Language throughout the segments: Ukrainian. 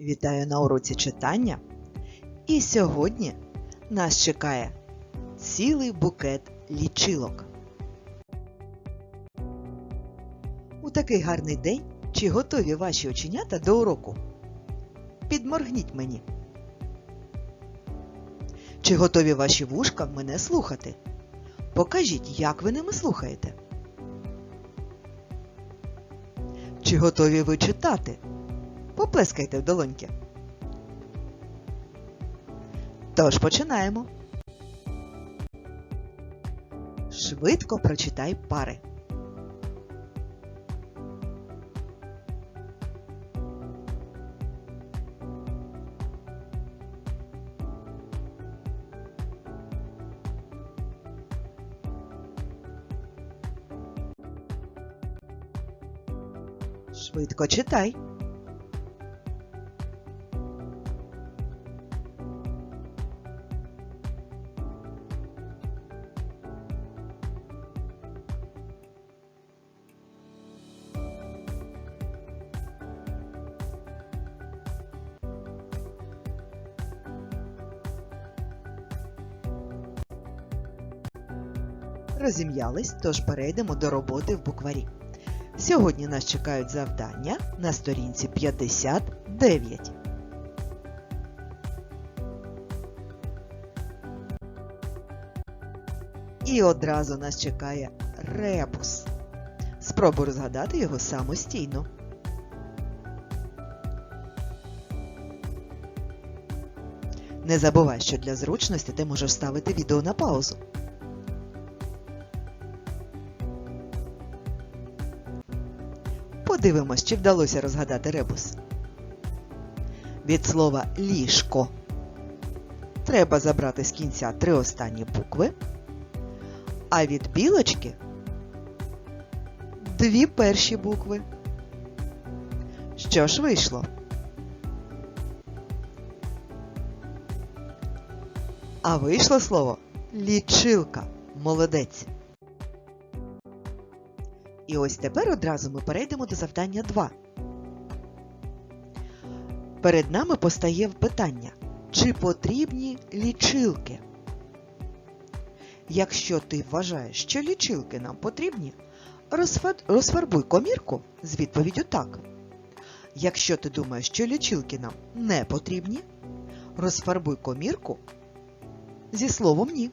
Вітаю на уроці читання. І сьогодні нас чекає цілий букет лічилок. У такий гарний день чи готові ваші оченята до уроку? Підморгніть мені. Чи готові ваші вушка мене слухати? Покажіть, як ви ними слухаєте. Чи готові ви читати? Поплескайте в долоньки. Тож починаємо. Швидко прочитай пари. Швидко читай. Розім'ялись, тож перейдемо до роботи в букварі. Сьогодні нас чекають завдання на сторінці 59. І одразу нас чекає ребус. Спробуй розгадати його самостійно. Не забувай, що для зручності ти можеш ставити відео на паузу. Подивимось, чи вдалося розгадати ребус. Від слова ліжко треба забрати з кінця три останні букви, а від білочки дві перші букви. Що ж вийшло? А вийшло слово лічилка. Молодець. І ось тепер одразу ми перейдемо до завдання 2. Перед нами постає питання, чи потрібні лічилки? Якщо ти вважаєш, що лічилки нам потрібні, розфарбуй комірку з відповіддю так. Якщо ти думаєш, що лічилки нам не потрібні, розфарбуй комірку зі словом ні.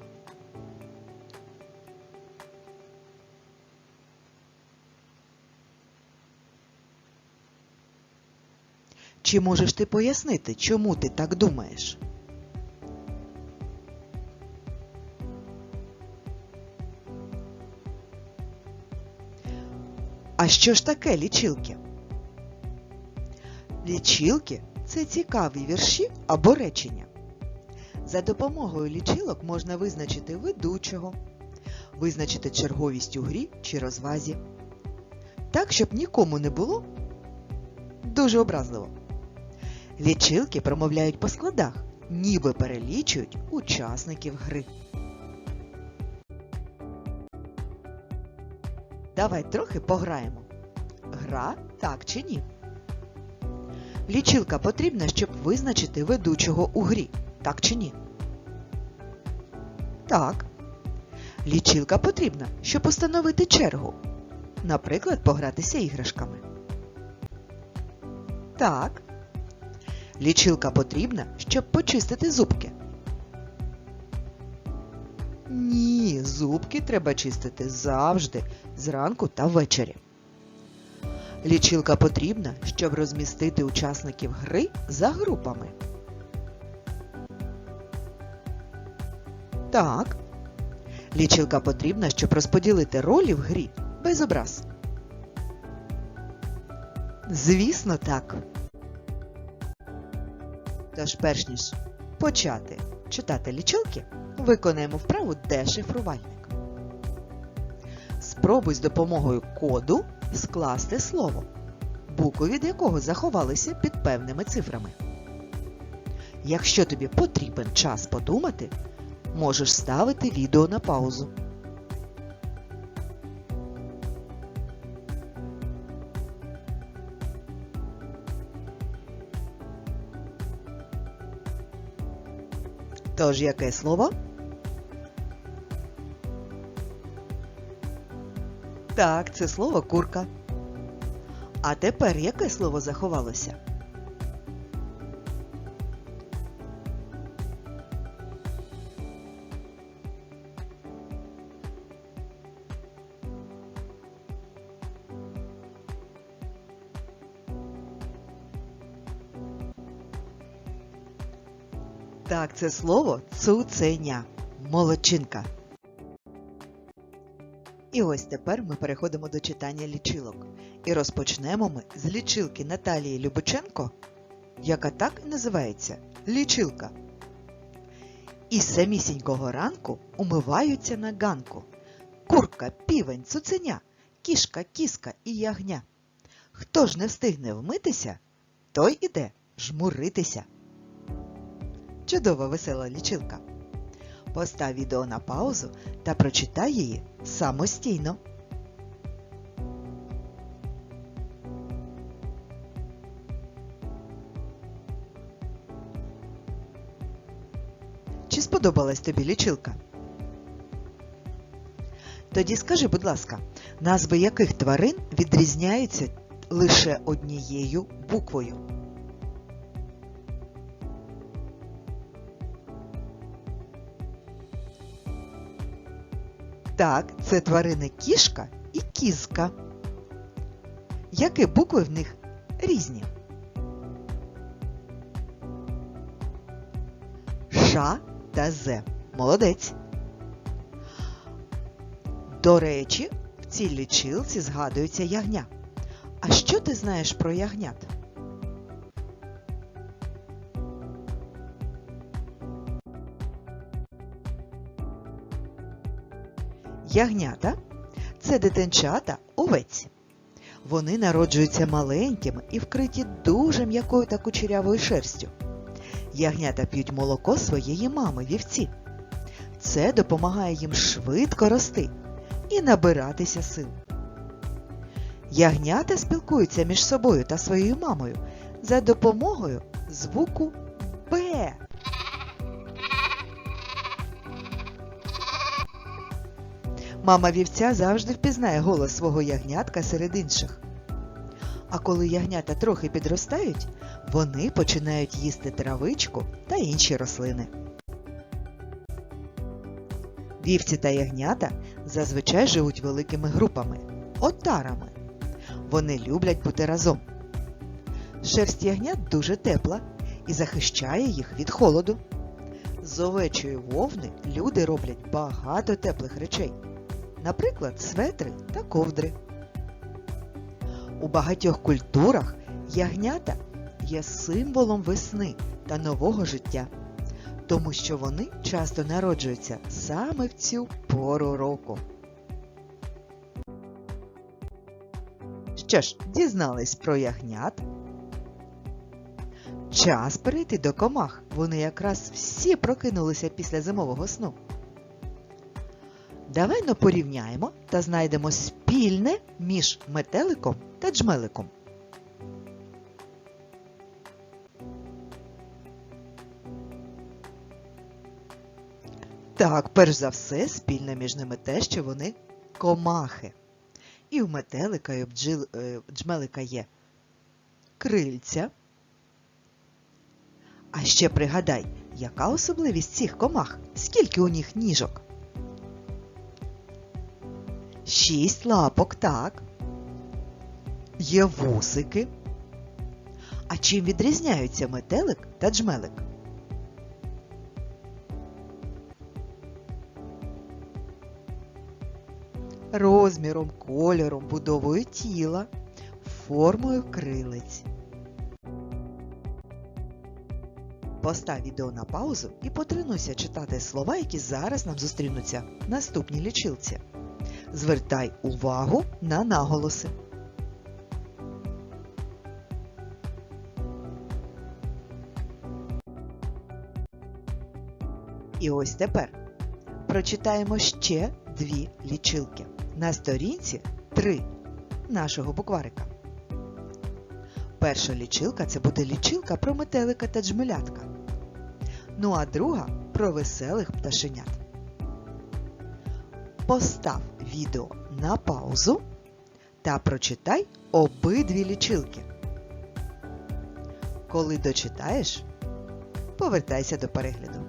Чи можеш ти пояснити, чому ти так думаєш? А що ж таке лічилки? Лічилки це цікаві вірші або речення. За допомогою лічилок можна визначити ведучого, визначити черговість у грі чи розвазі. Так, щоб нікому не було дуже образливо. Лічилки промовляють по складах, ніби перелічують учасників гри. Давай трохи пограємо. Гра так чи ні? Лічилка потрібна, щоб визначити ведучого у грі, так чи ні? Так. Лічилка потрібна, щоб установити чергу. Наприклад, погратися іграшками. Так. Лічилка потрібна, щоб почистити зубки. Ні, зубки треба чистити завжди, зранку та ввечері. Лічилка потрібна, щоб розмістити учасників гри за групами. Так. Лічилка потрібна, щоб розподілити ролі в грі без образ. Звісно, так. Тож, перш ніж почати читати лічилки, виконаємо вправу дешифрувальник. Спробуй з допомогою коду скласти слово, букви від якого заховалися під певними цифрами. Якщо тобі потрібен час подумати, можеш ставити відео на паузу. Тож яке слово? Так, це слово курка. А тепер яке слово заховалося? Так, це слово цуценя. Молодчинка. І ось тепер ми переходимо до читання лічилок. І розпочнемо ми з лічилки Наталії Любиченко, яка так і називається лічилка. Із самісінького ранку умиваються на ганку. Курка, півень, цуценя, кішка, кіска і ягня. Хто ж не встигне вмитися, той іде жмуритися. Чудова весела лічилка. Постав відео на паузу та прочитай її самостійно. Чи сподобалась тобі лічилка? Тоді скажи, будь ласка, назви яких тварин відрізняються лише однією буквою? Так, це тварини кішка і кізка. Які букви в них різні? Ш та З. Молодець. До речі, в цій лічилці згадується ягня. А що ти знаєш про ягнят? Ягнята це дитинчата овець. Вони народжуються маленькими і вкриті дуже м'якою та кучерявою шерстю. Ягнята п'ють молоко своєї мами вівці. Це допомагає їм швидко рости і набиратися сил. Ягнята спілкуються між собою та своєю мамою за допомогою звуку Б. Мама вівця завжди впізнає голос свого ягнятка серед інших. А коли ягнята трохи підростають, вони починають їсти травичку та інші рослини. Вівці та ягнята зазвичай живуть великими групами отарами. Вони люблять бути разом. Шерсть ягнят дуже тепла і захищає їх від холоду. З овечої вовни люди роблять багато теплих речей наприклад, светри та ковдри. У багатьох культурах ягнята є символом весни та нового життя, тому що вони часто народжуються саме в цю пору року. Що ж, дізнались про ягнят? Час перейти до комах. Вони якраз всі прокинулися після зимового сну. Давай но порівняємо та знайдемо спільне між метеликом та джмеликом. Так, перш за все, спільне між ними те, що вони комахи. І в метелика, і в джил, е, джмелика є крильця. А ще пригадай, яка особливість цих комах? Скільки у них ніжок? Шість лапок, так. Є вусики. А чим відрізняються метелик та джмелик? Розміром, кольором, будовою тіла, формою крилиць. Постав відео на паузу і потренуйся читати слова, які зараз нам зустрінуться в наступній лічилці. Звертай увагу на наголоси. І ось тепер прочитаємо ще дві лічилки на сторінці 3 нашого букварика. Перша лічилка це буде лічилка про метелика та джмелятка. Ну а друга про веселих пташенят. Постав відео на паузу та прочитай обидві лічилки. Коли дочитаєш, повертайся до перегляду.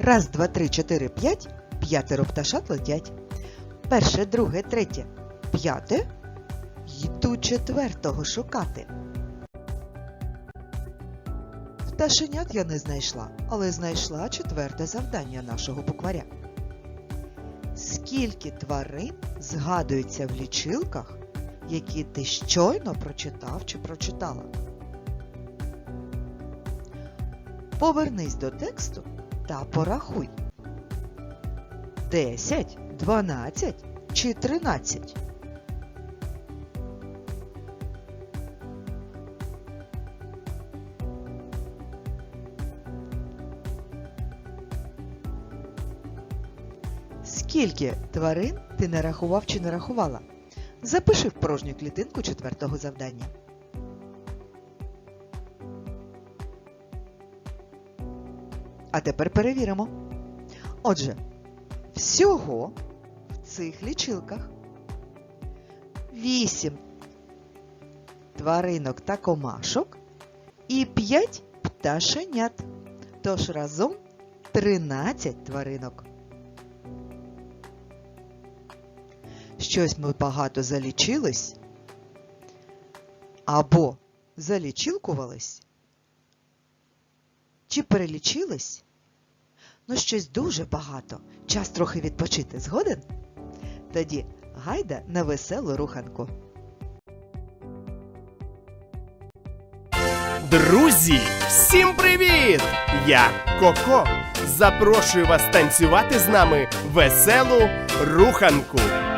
Раз, два, три, чотири, п'ять. П'ятеро пташат летять. Перше, друге, третє, п'яте. Йду четвертого шукати. Пташенят я не знайшла, але знайшла четверте завдання нашого букваря. Скільки тварин згадується в лічилках, які ти щойно прочитав чи прочитала? Повернись до тексту та порахуй. 10, 12 чи 13? Скільки тварин ти нарахував чи нарахувала? Запиши в порожню клітинку четвертого завдання. А тепер перевіримо. Отже, всього в цих лічилках 8 тваринок та комашок і 5 пташенят. Тож разом 13 тваринок. Щось ми багато залічились або залічилкувались, чи перелічились? Ну, щось дуже багато. Час трохи відпочити. Згоден? Тоді гайда на веселу руханку. Друзі, всім привіт! Я Коко. Запрошую вас танцювати з нами веселу руханку.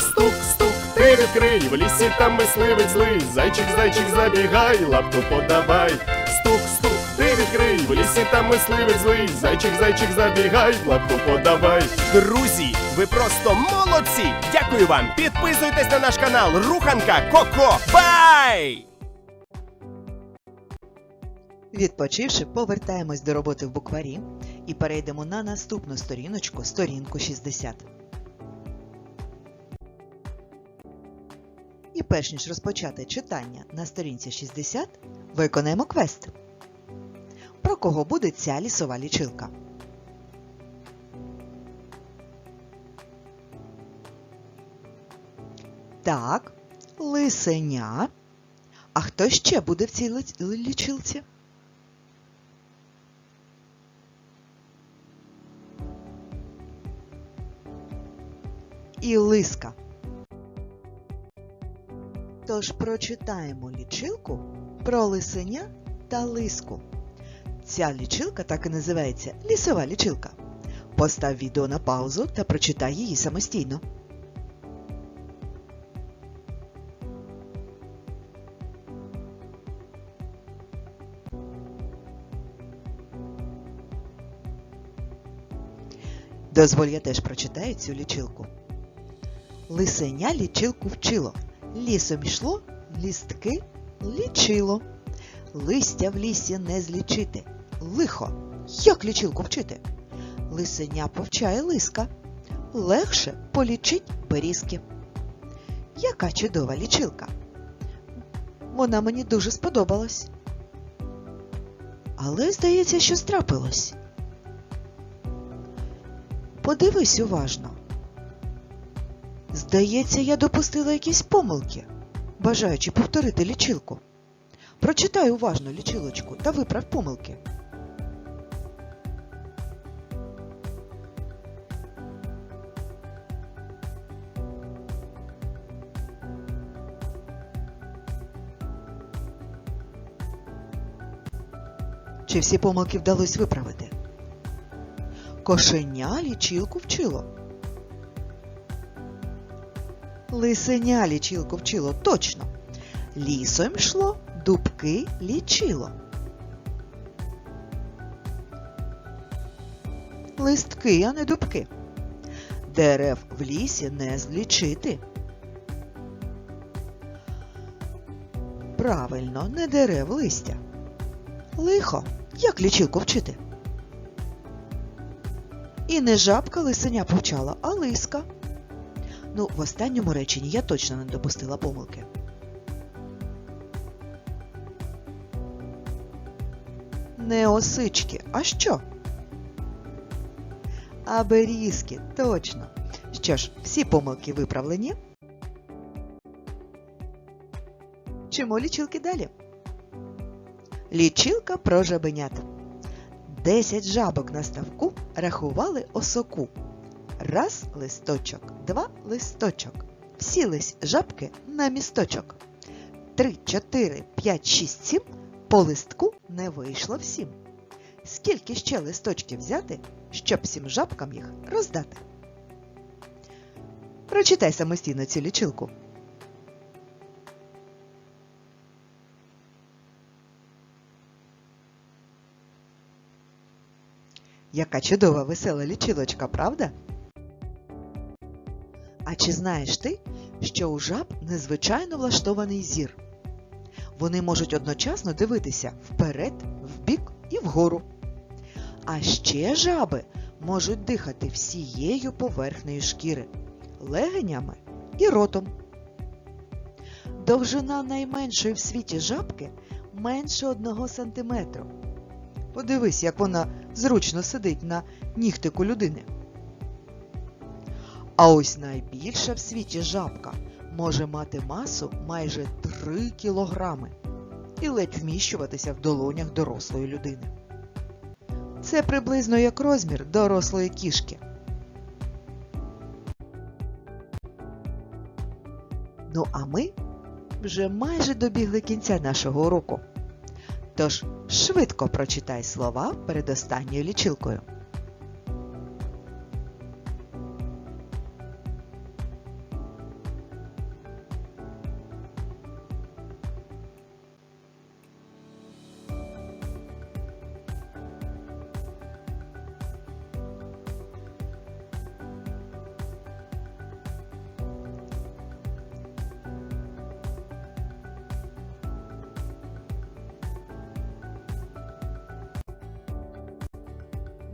Стук, стук, ти відкрий, в лісі там мисливець злий. Зайчик, зайчик, забігай, лапку подавай. Стук, стук, ти відкрий, в лісі там мисливець злий. Зайчик, зайчик, забігай, лапку подавай. Друзі, ви просто молодці! Дякую вам! Підписуйтесь на наш канал Руханка Коко. Бай! Відпочивши, повертаємось до роботи в букварі і перейдемо на наступну сторіночку, сторінку 60. І перш ніж розпочати читання на сторінці 60, виконаємо квест. Про кого буде ця лісова лічилка? Так, лисеня. А хто ще буде в цій лічилці? і лиска. Тож прочитаємо лічилку про лисеня та лиску. Ця лічилка так і називається лісова лічилка. Постав відео на паузу та прочитай її самостійно. Дозволь, я теж прочитаю цю лічилку. Лисеня лічилку вчило. Лісом йшло, лістки лічило. Листя в лісі не злічити. Лихо, як лічилку вчити? Лисеня повчає лиска. Легше полічить берізки. Яка чудова лічилка. Вона мені дуже сподобалась. Але здається, що страпилось. Подивись уважно. Здається, я допустила якісь помилки, бажаючи повторити лічилку. Прочитай уважно лічилочку та виправ помилки. Чи всі помилки вдалося виправити? Кошеня лічилку вчило. Лисеня лічилку вчило точно. Лісом йшло, дубки лічило. Листки, а не дубки. Дерев в лісі не злічити. Правильно, не дерев листя. Лихо, як лічилку вчити? І не жабка лисеня повчала, а лиска. Ну, в останньому реченні я точно не допустила помилки. Не осички, а що? А берізки, точно. Що ж, всі помилки виправлені. Чому лічилки далі? Лічилка про жабенят. Десять жабок на ставку рахували осоку. Раз листочок, два листочок. Сілись жабки на місточок. Три, чотири, п'ять, шість, сім. По листку не вийшло всім. Скільки ще листочків взяти, щоб всім жабкам їх роздати? Прочитай самостійно цю лічилку. Яка чудова весела лічилочка, правда? А чи знаєш ти, що у жаб незвичайно влаштований зір? Вони можуть одночасно дивитися вперед, вбік і вгору. А ще жаби можуть дихати всією поверхнею шкіри, легенями і ротом. Довжина найменшої в світі жабки менше одного сантиметру. Подивись, як вона зручно сидить на нігтику людини. А ось найбільша в світі жабка може мати масу майже 3 кілограми і ледь вміщуватися в долонях дорослої людини. Це приблизно як розмір дорослої кішки. Ну а ми вже майже добігли кінця нашого уроку. Тож швидко прочитай слова перед останньою лічилкою.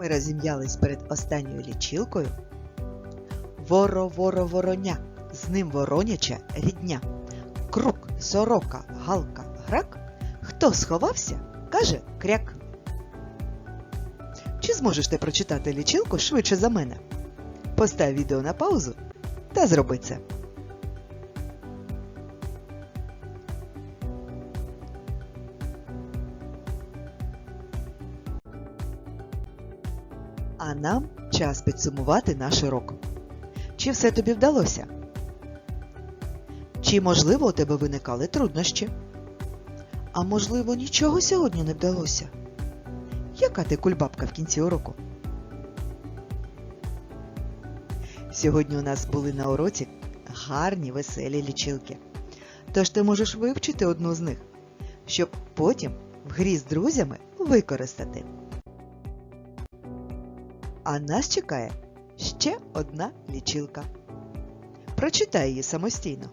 Ми розім'ялись перед останньою лічилкою. Воро, воро, вороня, з ним вороняча рідня. Крук, сорока, галка, грак. Хто сховався, каже кряк. Чи зможеш ти прочитати лічилку швидше за мене? Постав відео на паузу та зроби це. А нам час підсумувати наш урок. Чи все тобі вдалося? Чи, можливо, у тебе виникали труднощі? А можливо, нічого сьогодні не вдалося? Яка ти кульбабка в кінці уроку? Сьогодні у нас були на уроці гарні веселі лічилки. Тож ти можеш вивчити одну з них, щоб потім в грі з друзями використати. А нас чекає ще одна лічилка. Прочитай її самостійно.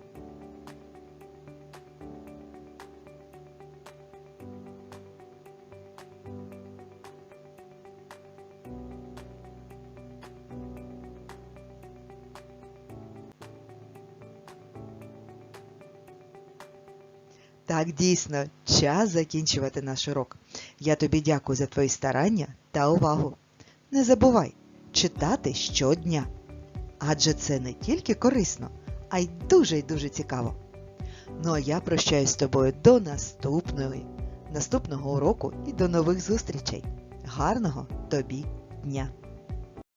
Так, дійсно, час закінчувати наш урок. Я тобі дякую за твої старання та увагу. Не забувай читати щодня. Адже це не тільки корисно, а й дуже й дуже цікаво. Ну а я прощаюсь з тобою до наступної, наступного уроку і до нових зустрічей. Гарного тобі дня!